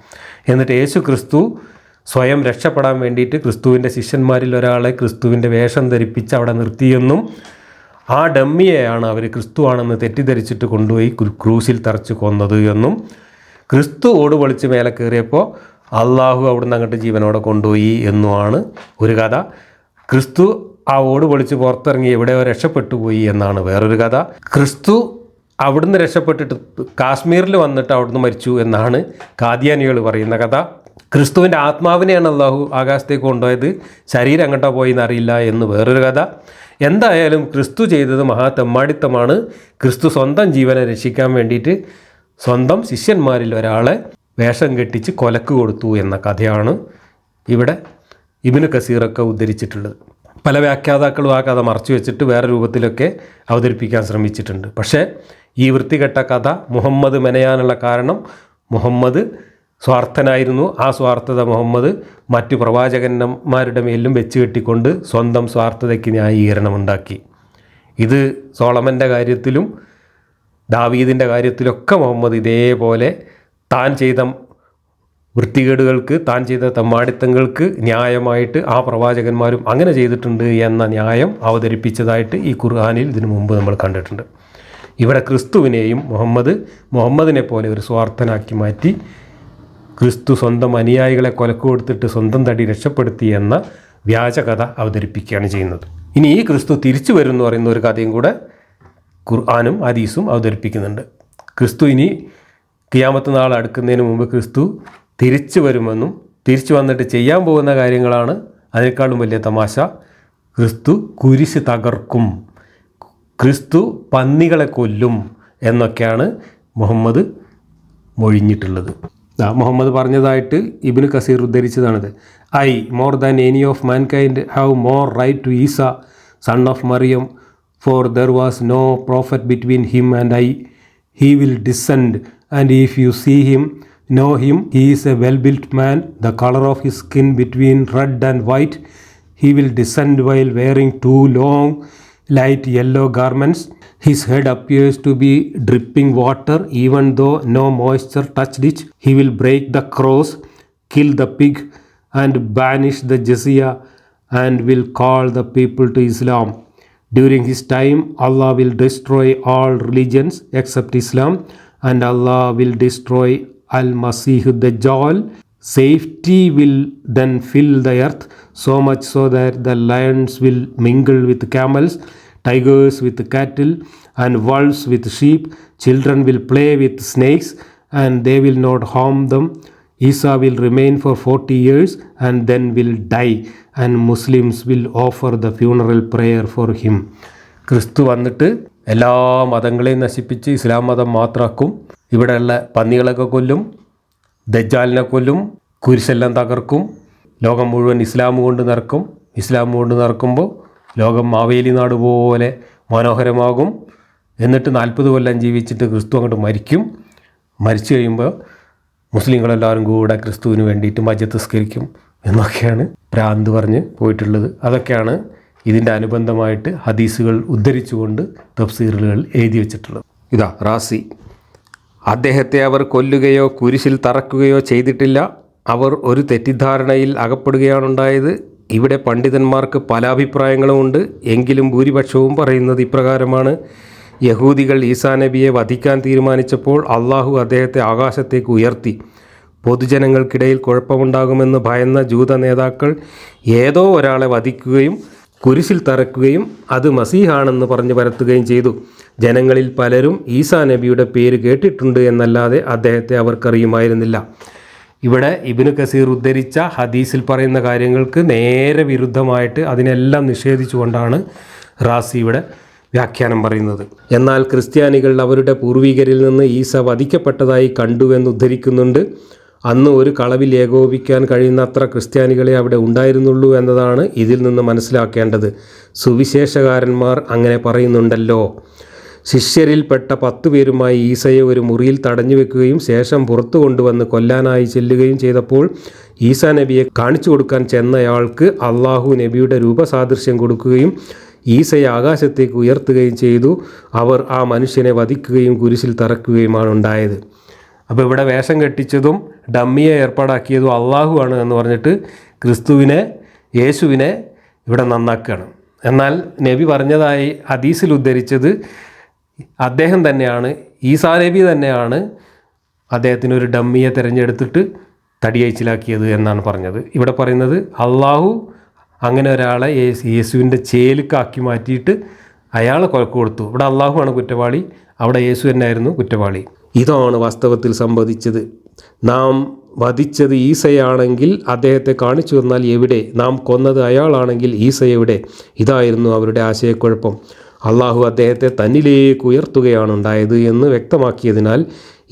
എന്നിട്ട് യേശു ക്രിസ്തു സ്വയം രക്ഷപ്പെടാൻ വേണ്ടിയിട്ട് ക്രിസ്തുവിന്റെ ശിഷ്യന്മാരിൽ ഒരാളെ ക്രിസ്തുവിന്റെ വേഷം ധരിപ്പിച്ച് അവിടെ നിർത്തിയെന്നും ആ ഡമ്മിയെയാണ് അവർ ക്രിസ്തുവാണെന്ന് തെറ്റിദ്ധരിച്ചിട്ട് കൊണ്ടുപോയി ക്രൂസിൽ തറച്ച് കൊന്നത് എന്നും ക്രിസ്തു ഓട് പൊളിച്ച് മേലെ കയറിയപ്പോൾ അള്ളാഹു അവിടുന്ന് അങ്ങോട്ട് ജീവനോടെ കൊണ്ടുപോയി എന്നുമാണ് ഒരു കഥ. ക്രിസ്തു ആ ഓട് പൊളിച്ച് പുറത്തിറങ്ങി എവിടെയോ രക്ഷപ്പെട്ടു പോയി എന്നാണ് വേറൊരു കഥ. ക്രിസ്തു അവിടുന്ന് രക്ഷപ്പെട്ടിട്ട് കാശ്മീരിൽ വന്നിട്ട് അവിടുന്ന് മരിച്ചു എന്നാണ് കാദ്യാനികൾ പറയുന്ന കഥ. ക്രിസ്തുവിന്റെ ആത്മാവിനെയാണ് അള്ളാഹു ആകാശത്തേക്ക് കൊണ്ടുപോയത്. ശരീരം അങ്ങോട്ടോ പോയി എന്നറിയില്ല എന്ന് വേറൊരു കഥ. എന്തായാലും ക്രിസ്തു ചെയ്തത് മഹാ തെമ്മാടിത്തമാണ് ക്രിസ്തു സ്വന്തം ജീവനെ രക്ഷിക്കാൻ വേണ്ടിയിട്ട് സ്വന്തം ശിഷ്യന്മാരിൽ ഒരാളെ വേഷം കെട്ടിച്ച് കൊലക്ക് കൊടുത്തു എന്ന കഥയാണ് ഇവിടെ ഇബിന് കസീറൊക്കെ ഉദ്ധരിച്ചിട്ടുള്ളത്. പല വ്യാഖ്യാതാക്കളും ആ കഥ മറച്ചു വെച്ചിട്ട് വേറെ രൂപത്തിലൊക്കെ അവതരിപ്പിക്കാൻ ശ്രമിച്ചിട്ടുണ്ട്. പക്ഷേ ഈ വൃത്തികെട്ട കഥ മുഹമ്മദ് മെനയാനുള്ള കാരണം മുഹമ്മദ് സ്വാർത്ഥനായിരുന്നു ആ സ്വാർത്ഥത മുഹമ്മദ്. മറ്റു പ്രവാചകന്മാരുടെ മേലും വെച്ച് കെട്ടിക്കൊണ്ട് സ്വന്തം സ്വാർത്ഥതയ്ക്ക് ന്യായീകരണമുണ്ടാക്കി. ഇത് സോളമന്റെ കാര്യത്തിലും ദാവീദിന്റെ കാര്യത്തിലൊക്കെ മുഹമ്മദ് ഇതേപോലെ താൻ ചെയ്ത വൃത്തികേടുകൾക്ക് താൻ ചെയ്ത തമ്മാടിത്തങ്ങൾക്ക് ന്യായമായിട്ട് ആ പ്രവാചകന്മാരും അങ്ങനെ ചെയ്തിട്ടുണ്ട് എന്ന ന്യായം അവതരിപ്പിച്ചതായിട്ട് ഈ ഖുർആാനിൽ ഇതിനു മുമ്പ് നമ്മൾ കണ്ടിട്ടുണ്ട്. ഇവിടെ ക്രിസ്തുവിനെയും മുഹമ്മദ് മുഹമ്മദിനെ പോലെ ഒരു സ്വാർത്ഥനാക്കി മാറ്റി ക്രിസ്തു സ്വന്തം അനുയായികളെ കൊലക്ക് കൊടുത്തിട്ട് സ്വന്തം തടി രക്ഷപ്പെടുത്തി എന്ന വ്യാജകഥ അവതരിപ്പിക്കുകയാണ് ചെയ്യുന്നത്. ഇനി ഈ ക്രിസ്തു തിരിച്ചു വരും എന്ന് പറയുന്ന ഒരു കഥയും കൂടെ ഖുർആാനും ഹദീസും അവതരിപ്പിക്കുന്നുണ്ട്. ക്രിസ്തു ഇനി കിയാമത്ത് നാൾ അടുക്കുന്നതിന് മുമ്പ് ക്രിസ്തു തിരിച്ചു വരുമെന്നും തിരിച്ചു വന്നിട്ട് ചെയ്യാൻ പോകുന്ന കാര്യങ്ങളാണ് അതിനേക്കാളും വലിയ തമാശ. ക്രിസ്തു കുരിശ് തകർക്കും. ക്രിസ്തു പന്നികളെ കൊല്ലും എന്നൊക്കെയാണ് മുഹമ്മദ് മൊഴിഞ്ഞിട്ടുള്ളത്. മുഹമ്മദ് പറഞ്ഞതായിട്ട് Ibn Kathir ഉദ്ധരിച്ചതാണിത്. I more than any of mankind have more right to Isa son of Maryam for there was no prophet between him and I he will descend and if you see him know him he is a well built man the colour of his skin between red and white he will descend while wearing two long, light yellow garments. His head appears to be dripping water, even though no moisture touched it. He will break the cross, kill the pig, and banish the jizya, and will call the people to Islam. During his time, Allah will destroy all religions except Islam, and Allah will destroy al Masih Dajjal, safety will then fill the earth so much so that the lions will mingle with camels, tigers with cattle, and wolves with sheep. Children will play with snakes, and they will not harm them. Isa will remain for 40 years and then will die, and Muslims will offer the funeral prayer for him. ക്രിസ്തു വന്നിട്ട് എല്ലാ മതങ്ങളെയും നശിപ്പിച്ച് ഇസ്ലാം മതം മാത്രമാക്കും ഇവിടെയുള്ള പന്നികളൊക്കെ കൊല്ലും ദജ്ജാലിനെ കൊല്ലും കുരിശെല്ലാം തകർക്കും ലോകം മുഴുവൻ ഇസ്ലാം കൊണ്ട് നിറക്കും. ഇസ്ലാം കൊണ്ട് നിറക്കുമ്പോൾ ലോകം മാവേലി നാട് പോലെ മനോഹരമാകും. എന്നിട്ട് നാൽപ്പത് കൊല്ലം ജീവിച്ചിട്ട് ക്രിസ്തു അങ്ങോട്ട് മരിക്കും. മരിച്ചു കഴിയുമ്പോൾ മുസ്ലിങ്ങളെല്ലാവരും കൂടെ ക്രിസ്തുവിന് വേണ്ടിയിട്ട് മജ്ജത്തസ്കരിക്കും എന്നൊക്കെയാണ് പ്രാന്ത് പറഞ്ഞ് പോയിട്ടുള്ളത്. അതൊക്കെയാണ് ഇതിന്റെ അനുബന്ധമായിട്ട് ഹദീസുകൾ ഉദ്ധരിച്ചുകൊണ്ട് തഫ്സീറുകൾ എഴുതി വെച്ചിട്ടുള്ളത്. ഇതാ റാസി. അദ്ദേഹത്തെ അവർ കൊല്ലുകയോ കുരിശിൽ തറക്കുകയോ ചെയ്തിട്ടില്ല. അവർ ഒരു തെറ്റിദ്ധാരണയിൽ അകപ്പെടുകയാണുണ്ടായത്. ഇവിടെ പണ്ഡിതന്മാർക്ക് പല അഭിപ്രായങ്ങളുമുണ്ട്. എങ്കിലും ഭൂരിപക്ഷവും പറയുന്നത് ഇപ്രകാരമാണ്. യഹൂദികൾ ഈസാ നബിയെ വധിക്കാൻ തീരുമാനിച്ചപ്പോൾ അള്ളാഹു അദ്ദേഹത്തെ ആകാശത്തേക്ക് ഉയർത്തി. പൊതുജനങ്ങൾക്കിടയിൽ കുഴപ്പമുണ്ടാകുമെന്ന് ഭയന്ന ജൂത നേതാക്കൾ ഏതോ ഒരാളെ വധിക്കുകയും കുരിശിൽ തറക്കുകയും അത് മസീഹാണെന്ന് പറഞ്ഞു പരത്തുകയും ചെയ്തു. ജനങ്ങളിൽ പലരും ഈസാ നബിയുടെ പേര് കേട്ടിട്ടുണ്ട് എന്നല്ലാതെ അദ്ദേഹത്തെ അവർക്കറിയുമായിരുന്നില്ല. ഇവിടെ ഇബിന് കസീർ ഉദ്ധരിച്ച ഹദീസിൽ പറയുന്ന കാര്യങ്ങൾക്ക് നേരെ വിരുദ്ധമായിട്ട് അതിനെല്ലാം നിഷേധിച്ചുകൊണ്ടാണ് റാസി ഇവിടെ വ്യാഖ്യാനം പറയുന്നത്. എന്നാൽ ക്രിസ്ത്യാനികൾ അവരുടെ പൂർവികരിൽ നിന്ന് ഈസ വധിക്കപ്പെട്ടതായി കണ്ടുവെന്ന് ഉദ്ധരിക്കുന്നുണ്ട്. അന്ന് ഒരു കളവിൽ ഏകോപിക്കാൻ കഴിയുന്നത്ര ക്രിസ്ത്യാനികളെ അവിടെ ഉണ്ടായിരുന്നുള്ളൂ എന്നതാണ് ഇതിൽ നിന്ന് മനസ്സിലാക്കേണ്ടത്. സുവിശേഷകാരന്മാർ അങ്ങനെ പറയുന്നുണ്ടല്ലോ. ശിഷ്യരിൽപ്പെട്ട പത്തു പേരുമായി ഈസയെ ഒരു മുറിയിൽ തടഞ്ഞു വെക്കുകയും ശേഷം പുറത്തു കൊണ്ടുവന്ന് കൊല്ലാനായി ചെല്ലുകയും ചെയ്തപ്പോൾ ഈസ നബിയെ കാണിച്ചു കൊടുക്കാൻ ചെന്നയാൾക്ക് അള്ളാഹു നബിയുടെ രൂപസാദൃശ്യം കൊടുക്കുകയും ഈസയെ ആകാശത്തേക്ക് ഉയർത്തുകയും ചെയ്തു. അവർ ആ മനുഷ്യനെ വധിക്കുകയും കുരിശിൽ തറക്കുകയുമാണ് ഉണ്ടായത്. അപ്പോൾ ഇവിടെ വേഷം കെട്ടിച്ചതും ഡമ്മിയെ ഏർപ്പാടാക്കിയതും അള്ളാഹു ആണ് എന്ന് പറഞ്ഞിട്ട് ക്രിസ്തുവിനെ യേശുവിനെ ഇവിടെ നന്നാക്കുകയാണ്. എന്നാൽ നബി പറഞ്ഞതായി ഹദീസിൽ ഉദ്ധരിച്ചത് അദ്ദേഹം തന്നെയാണ് ഈസാ നബി തന്നെയാണ് അദ്ദേഹത്തിന് ഒരു ഡമ്മിയെ തിരഞ്ഞെടുത്തിട്ട് തടിയയച്ചിലാക്കിയത് എന്നാണ് പറഞ്ഞത്. ഇവിടെ പറയുന്നത് അള്ളാഹു അങ്ങനെ ഒരാളെ യേശു യേശുവിന്റെ ചേലുക്കാക്കി മാറ്റിയിട്ട് അയാളെ കൊലക്ക് കൊടുത്തു. ഇവിടെ അള്ളാഹുവാണ് കുറ്റവാളി അവിടെ യേശു തന്നെയായിരുന്നു കുറ്റവാളി. ഇതാണ് വാസ്തവത്തിൽ സംഭവിച്ചത്. നാം വധിച്ചത് ഈസയാണെങ്കിൽ അദ്ദേഹത്തെ കാണിച്ചു തന്നാൽ എവിടെ? നാം കൊന്നത് അയാളാണെങ്കിൽ ഈസ എവിടെ ഇതായിരുന്നു അവരുടെ ആശയക്കുഴപ്പം. അള്ളാഹു അദ്ദേഹത്തെ തന്നിലേക്ക് ഉയർത്തുകയാണ് ഉണ്ടായത് എന്ന് വ്യക്തമാക്കിയതിനാൽ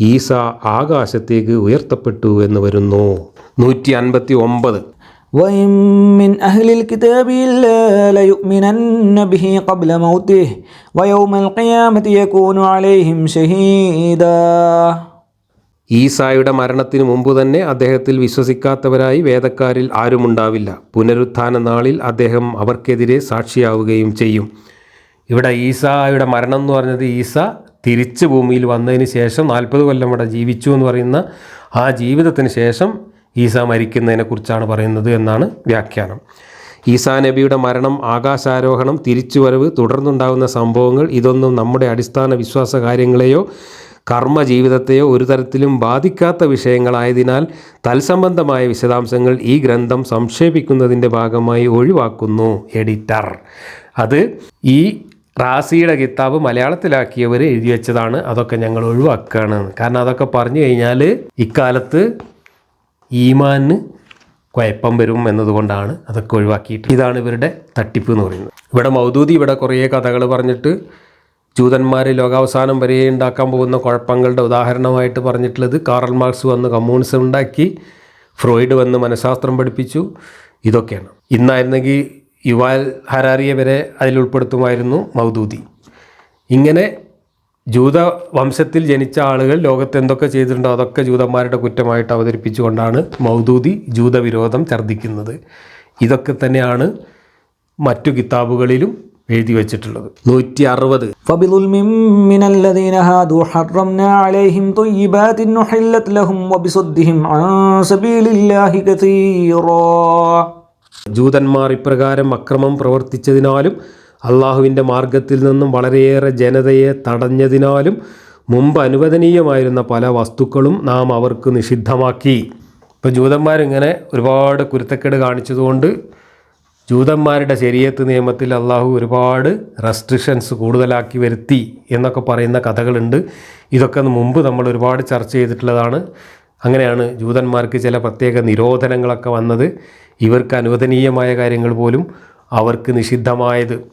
ഈസ ആകാശത്തേക്ക് ഉയർത്തപ്പെട്ടു എന്ന് വരുന്നു നൂറ്റി അൻപത്തി ഒമ്പത് وإن من أهل الكتاب إلا ليؤمنن به قبل موته ويوم القيامة يكون عليهم شهيدا ഈസായുടെ മരണത്തിന് മുമ്പ് തന്നെ അദ്ദേഹത്തിൽ വിശ്വസിക്കാത്തവരായി വേദക്കാരിൽ ആരുമുണ്ടാവില്ല പുനരുത്ഥാന നാളിൽ അദ്ദേഹം അവർക്കെതിരെ സാക്ഷിയാവുകയും ചെയ്യും ഇവിടെ ഈസായുടെ മരണം എന്ന് പറഞ്ഞത് ഈസ തിരിച്ച് ഭൂമിയിൽ വന്നതിന് ശേഷം നാൽപ്പത് കൊല്ലം ഇവിടെ ജീവിച്ചു എന്ന് പറയുന്ന ആ ജീവിതത്തിന് ശേഷം ഈസ മരിക്കുന്നതിനെക്കുറിച്ചാണ് പറയുന്നത് എന്നാണ് വ്യാഖ്യാനം. ഈസാ നബിയുടെ മരണം ആകാശാരോഹണം തിരിച്ചുവരവ് തുടർന്നുണ്ടാകുന്ന സംഭവങ്ങൾ ഇതൊന്നും നമ്മുടെ അടിസ്ഥാന വിശ്വാസ കാര്യങ്ങളെയോ കർമ്മ ജീവിതത്തെയോ ഒരു തരത്തിലും ബാധിക്കാത്ത വിഷയങ്ങളായതിനാൽ തത്സംബന്ധമായ വിശദാംശങ്ങൾ ഈ ഗ്രന്ഥം സംക്ഷേപിക്കുന്നതിന്റെ ഭാഗമായി ഒഴിവാക്കുന്നു. എഡിറ്റർ. അത് ഈ റാസിയുടെ കിതാബ് മലയാളത്തിലാക്കിയവർ എഴുതി വെച്ചതാണ്. അതൊക്കെ ഞങ്ങൾ ഒഴിവാക്കുകയാണ്. കാരണം അതൊക്കെ പറഞ്ഞു കഴിഞ്ഞാൽ ഇക്കാലത്ത് ഈമാന് കുഴപ്പം വരും എന്നതുകൊണ്ടാണ് അതൊക്കെ ഒഴിവാക്കിയിട്ട് ഇതാണ് ഇവരുടെ തട്ടിപ്പ് എന്ന് പറയുന്നത്. ഇവിടെ മൗദൂദി ഇവിടെ കുറേ കഥകൾ പറഞ്ഞിട്ട് ജൂതന്മാർ ലോകാവസാനം വരെ ഉണ്ടാക്കാൻ പോകുന്ന കുഴപ്പങ്ങളുടെ ഉദാഹരണമായിട്ട് പറഞ്ഞിട്ടുള്ളത് കാറൽ മാർക്സ് വന്ന് കമ്മ്യൂണിസം ഉണ്ടാക്കി ഫ്രോയിഡ് വന്ന് മനഃശാസ്ത്രം പഠിപ്പിച്ചു. ഇതൊക്കെയാണ്. ഇന്നായിരുന്നെങ്കിൽ യുവാൽ ഹരാറിയെ വരെ അതിൽ ഉൾപ്പെടുത്തുമായിരുന്നു മൗദൂദി. ഇങ്ങനെ ജൂത വംശത്തിൽ ജനിച്ച ആളുകൾ ലോകത്ത് എന്തൊക്കെ ചെയ്തിട്ടുണ്ടോ അതൊക്കെ ജൂതന്മാരുടെ കുറ്റമായിട്ട് അവതരിപ്പിച്ചുകൊണ്ടാണ് മൗദൂദി ജൂതവിരോധം ഛർദ്ദിക്കുന്നത്. ഇതൊക്കെ തന്നെയാണ് മറ്റു കിതാബുകളിലും എഴുതി വെച്ചിട്ടുള്ളത്. നൂറ്റി അറുപത് ജൂതന്മാർ ഇപ്രകാരം അക്രമം പ്രവർത്തിച്ചതിനാലും അള്ളാഹുവിന്റെ മാർഗത്തിൽ നിന്നും വളരെയേറെ ജനതയെ തടഞ്ഞതിനാലും മുമ്പ് അനുവദനീയമായിരുന്ന പല വസ്തുക്കളും നാം അവർക്ക് നിഷിദ്ധമാക്കി. ഇപ്പോൾ ജൂതന്മാരിങ്ങനെ ഒരുപാട് കുരുത്തക്കേട് കാണിച്ചതുകൊണ്ട് ജൂതന്മാരുടെ ശരീരത്ത് നിയമത്തിൽ അള്ളാഹു ഒരുപാട് റെസ്ട്രിക്ഷൻസ് കൂടുതലാക്കി വരുത്തി എന്നൊക്കെ പറയുന്ന കഥകളുണ്ട്. ഇതൊക്കെ മുമ്പ് നമ്മൾ ഒരുപാട് ചർച്ച ചെയ്തിട്ടുള്ളതാണ്. അങ്ങനെയാണ് ജൂതന്മാർക്ക് ചില പ്രത്യേക നിരോധനങ്ങളൊക്കെ വന്നത്. ഇവർക്ക് അനുവദനീയമായ കാര്യങ്ങൾ പോലും അവർക്ക് നിഷിദ്ധമായത്.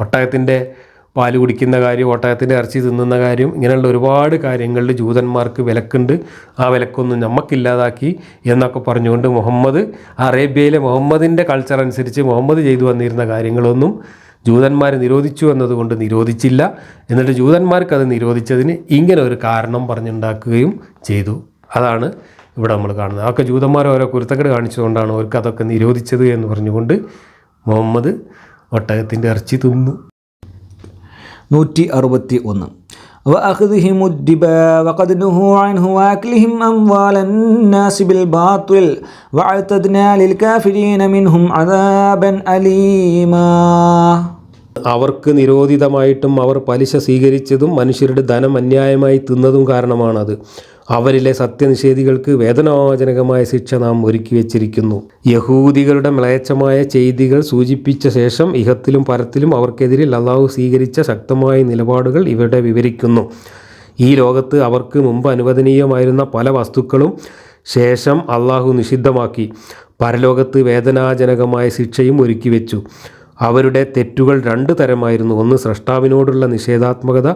ഒട്ടകത്തിന്റെ പാൽ കുടിക്കുന്ന കാര്യം ഒട്ടകത്തിന്റെ ഇറച്ചി തിന്നുന്ന കാര്യം ഇങ്ങനെയുള്ള ഒരുപാട് കാര്യങ്ങളിൽ ജൂതന്മാർക്ക് വിലക്കുണ്ട്. ആ വിലക്കൊന്നും നമുക്കില്ലാതാക്കി എന്നൊക്കെ പറഞ്ഞുകൊണ്ട് മുഹമ്മദ് അറേബ്യയിലെ മുഹമ്മദിന്റെ കൾച്ചർ അനുസരിച്ച് മുഹമ്മദ് ചെയ്തു വന്നിരുന്ന കാര്യങ്ങളൊന്നും ജൂതന്മാർ നിരോധിച്ചു എന്നതുകൊണ്ട് നിരോധിച്ചില്ല. എന്നിട്ട് ജൂതന്മാർക്ക് അത് നിരോധിച്ചതിന് ഇങ്ങനെ ഒരു കാരണം പറഞ്ഞുണ്ടാക്കുകയും ചെയ്തു. അതാണ് ഇവിടെ നമ്മൾ കാണുന്നത്. അതൊക്കെ ജൂതന്മാർ ഓരോ കുരുത്തക്കേട് കാണിച്ചുകൊണ്ടാണ് അവർക്ക് അതൊക്കെ നിരോധിച്ചത് എന്ന് പറഞ്ഞുകൊണ്ട് മുഹമ്മദ് ഒട്ടകത്തിന്റെ ഇറച്ചി തിന്നു. നൂറ്റി അറുപത്തി ഒന്ന് وأخذهم الدبا وقد نهوا عنه وأكلهم أموال الناس بالباطل وأعتدنا للكافرين منهم عذابا أليما അവർക്ക് നിരോധിതമായിട്ടും അവർ പലിശ സ്വീകരിച്ചതും മനുഷ്യരുടെ ധനം അന്യായമായി തിന്നതും കാരണമാണത്. അവരിലെ സത്യനിഷേധികൾക്ക് വേദനാജനകമായ ശിക്ഷ നാം ഒരുക്കി വച്ചിരിക്കുന്നു. യഹൂദികളുടെ മ്ലേച്ഛമായ ചെയ്തികൾ സൂചിപ്പിച്ച ശേഷം ഇഹത്തിലും പരത്തിലും അവർക്കെതിരെ അള്ളാഹു സ്വീകരിച്ച ശക്തമായ നിലപാടുകൾ ഇവിടെ വിവരിക്കുന്നു. ഈ ലോകത്ത് അവർക്ക് മുമ്പ് അനുവദനീയമായിരുന്ന പല വസ്തുക്കളും ശേഷം അള്ളാഹു നിഷിദ്ധമാക്കി. പരലോകത്ത് വേദനാജനകമായ ശിക്ഷയും ഒരുക്കി വെച്ചു. അവരുടെ തെറ്റുകൾ രണ്ട് തരമായിരുന്നു. ഒന്ന് സൃഷ്ടാവിനോടുള്ള നിഷേധാത്മകത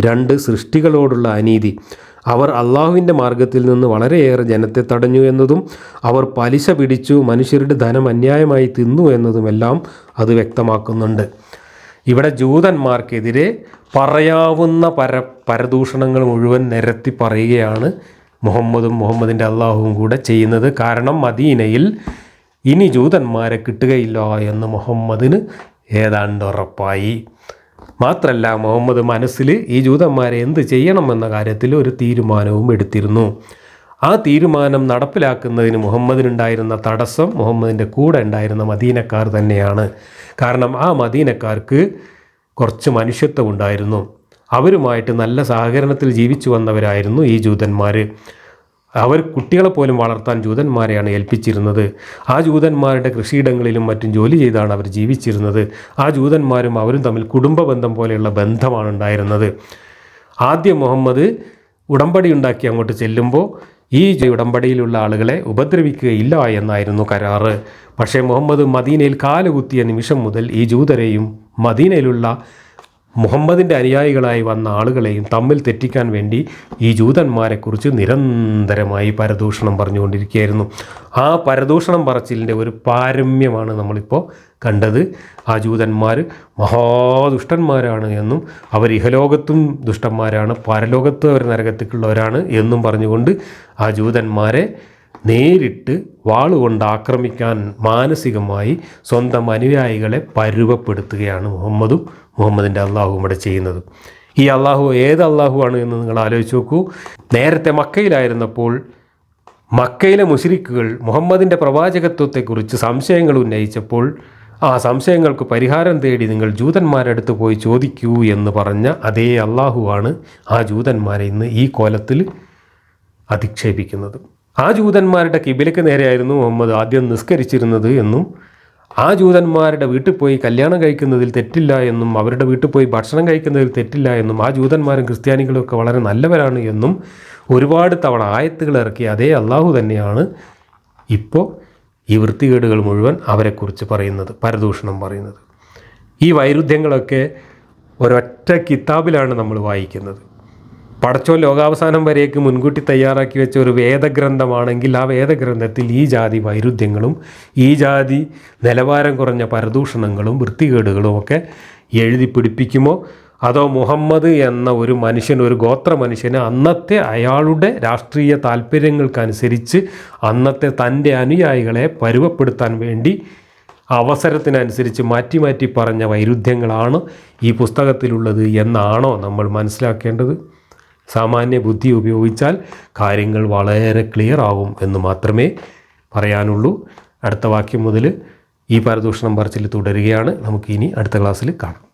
രണ്ട് സൃഷ്ടികളോടുള്ള അനീതി. അവർ അള്ളാഹുവിന്റെ മാർഗത്തിൽ നിന്ന് വളരെയേറെ ജനത്തെ തടഞ്ഞു എന്നതും അവർ പലിശ പിടിച്ചു മനുഷ്യരുടെ ധനം അന്യായമായി തിന്നു എന്നതുമെല്ലാം അത് വ്യക്തമാക്കുന്നുണ്ട്. ഇവിടെ ജൂതന്മാർക്കെതിരെ പറയാവുന്ന പര പരദൂഷണങ്ങൾ മുഴുവൻ നിരത്തി പറയുകയാണ് മുഹമ്മദും മുഹമ്മദിന്റെ അള്ളാഹുവും കൂടെ ചെയ്യുന്നത്. കാരണം മദീനയിൽ ഇനി ജൂതന്മാരെ കിട്ടുകയില്ല എന്ന് മുഹമ്മദിന് ഏതാണ്ട് ഉറപ്പായി. മാത്രമല്ല മുഹമ്മദ് മനസ്സിൽ ഈ ജൂതന്മാരെ എന്ത് ചെയ്യണമെന്ന കാര്യത്തിൽ ഒരു തീരുമാനവും എടുത്തിരുന്നു. ആ തീരുമാനം നടപ്പിലാക്കുന്നതിന് മുഹമ്മദിനുണ്ടായിരുന്ന തടസ്സം മുഹമ്മദിന്റെ കൂടെ ഉണ്ടായിരുന്ന മദീനക്കാർ തന്നെയാണ്. കാരണം ആ മദീനക്കാർക്ക് കുറച്ച് മനുഷ്യത്വം ഉണ്ടായിരുന്നു. അവരുമായിട്ട് നല്ല സഹകരണത്തിൽ ജീവിച്ചു വന്നവരായിരുന്നു ഈ ജൂതന്മാർ അവർ കുട്ടികളെ പോലും വളർത്താൻ ജൂതന്മാരെയാണ് ഏൽപ്പിച്ചിരുന്നത്. ആ ജൂതന്മാരുടെ കൃഷിയിടങ്ങളിലും മറ്റും ജോലി ചെയ്താണ് അവർ ജീവിച്ചിരുന്നത്. ആ ജൂതന്മാരും അവരും തമ്മിൽ കുടുംബ ബന്ധം പോലെയുള്ള ബന്ധമാണ് ഉണ്ടായിരുന്നത്. ആദ്യം മുഹമ്മദ് ഉടമ്പടി ഉണ്ടാക്കി അങ്ങോട്ട് ചെല്ലുമ്പോൾ ഈ ഉടമ്പടിയിലുള്ള ആളുകളെ ഉപദ്രവിക്കുകയില്ല എന്നായിരുന്നു കരാറ്. പക്ഷേ മുഹമ്മദ് മദീനയിൽ കാലുകുത്തിയ നിമിഷം മുതൽ ഈ ജൂതരെയും മദീനയിലുള്ള മുഹമ്മദിന്റെ അനുയായികളായി വന്ന ആളുകളെയും തമ്മിൽ തെറ്റിക്കാൻ വേണ്ടി ഈ ജൂതന്മാരെക്കുറിച്ച് നിരന്തരമായി പരദൂഷണം പറഞ്ഞുകൊണ്ടിരിക്കുകയായിരുന്നു. ആ പരദൂഷണം പറച്ചിലിന്റെ ഒരു പാരമ്യമാണ് നമ്മളിപ്പോൾ കണ്ടത്. ആ ജൂതന്മാർ മഹാദുഷ്ടന്മാരാണ് എന്നും അവർ ഇഹലോകത്തും ദുഷ്ടന്മാരാണ് പരലോകത്തും അവർ നരകത്തിക്കുള്ളവരാണ് എന്നും പറഞ്ഞുകൊണ്ട് ആ ജൂതന്മാരെ നേരിട്ട് വാളുകൊണ്ട് ആക്രമിക്കാൻ മാനസികമായി സ്വന്തം അനുയായികളെ പരുവപ്പെടുത്തുകയാണ് മുഹമ്മദും മുഹമ്മദിന്റെ അള്ളാഹുവും ഇവിടെ ചെയ്യുന്നത്. ഈ അള്ളാഹു ഏത് അള്ളാഹുവാണ് എന്ന് നിങ്ങൾ ആലോചിച്ച് നോക്കൂ. നേരത്തെ മക്കയിലായിരുന്നപ്പോൾ മക്കയിലെ മുഷരിക്കുകൾ മുഹമ്മദിന്റെ പ്രവാചകത്വത്തെക്കുറിച്ച് സംശയങ്ങൾ ഉന്നയിച്ചപ്പോൾ ആ സംശയങ്ങൾക്ക് പരിഹാരം തേടി നിങ്ങൾ ജൂതന്മാരുടെ അടുത്ത് പോയി ചോദിക്കൂ എന്ന് പറഞ്ഞ അതേ അള്ളാഹുവാണ് ആ ജൂതന്മാരെ ഇന്ന് ഈ കോലത്തിൽ അധിക്ഷേപിക്കുന്നത്. ആ ജൂതന്മാരുടെ കിബിലയ്ക്ക് നേരെയായിരുന്നു മുഹമ്മദ് ആദ്യം നിസ്കരിച്ചിരുന്നത് എന്നും ആ ജൂതന്മാരുടെ വീട്ടിൽ പോയി കല്യാണം കഴിക്കുന്നതിൽ തെറ്റില്ല എന്നും അവരുടെ വീട്ടിൽ പോയി ഭക്ഷണം കഴിക്കുന്നതിൽ തെറ്റില്ല എന്നും ആ ജൂതന്മാരും ക്രിസ്ത്യാനികളും ഒക്കെ വളരെ നല്ലവരാണ് എന്നും ഒരുപാട് തവണ ആയത്തുകൾ ഇറക്കിയ അതേ അള്ളാഹു തന്നെയാണ് ഇപ്പോൾ ഈ വൃത്തികേടുകൾ മുഴുവൻ അവരെക്കുറിച്ച് പറയുന്നത് പരദൂഷണം പറയുന്നത്. ഈ വൈരുദ്ധ്യങ്ങളൊക്കെ ഒരൊറ്റ കിതാബിലാണ് നമ്മൾ വായിക്കുന്നത്. പടച്ചോൻ ലോകാവസാനം വരേക്ക് മുൻകൂട്ടി തയ്യാറാക്കി വെച്ച ഒരു വേദഗ്രന്ഥമാണെങ്കിൽ ആ വേദഗ്രന്ഥത്തിൽ ഈ ജാതി വൈരുദ്ധ്യങ്ങളും ഈ ജാതി നിലവാരം കുറഞ്ഞ പരദൂഷണങ്ങളും വൃത്തികേടുകളും ഒക്കെ എഴുതി പിടിപ്പിക്കുമോ? അതോ മുഹമ്മദ് എന്ന ഒരു മനുഷ്യൻ ഒരു ഗോത്ര മനുഷ്യന് അന്നത്തെ അയാളുടെ രാഷ്ട്രീയ താല്പര്യങ്ങൾക്കനുസരിച്ച് അന്നത്തെ തന്റെ അനുയായികളെ പരുവപ്പെടുത്താൻ വേണ്ടി അവസരത്തിനനുസരിച്ച് മാറ്റി മാറ്റി പറഞ്ഞ വൈരുദ്ധ്യങ്ങളാണ് ഈ പുസ്തകത്തിലുള്ളത് എന്നാണോ നമ്മൾ മനസ്സിലാക്കേണ്ടത്? സാമാന്യ ബുദ്ധി ഉപയോഗിച്ചാൽ കാര്യങ്ങൾ വളരെ ക്ലിയർ ആവും എന്ന് മാത്രമേ പറയാനുള്ളൂ. അടുത്ത വാക്യം മുതൽ ഈ പരദൂഷണം പറച്ചിൽ തുടരുകയാണ്. നമുക്കിനി അടുത്ത ക്ലാസ്സിൽ കാണാം.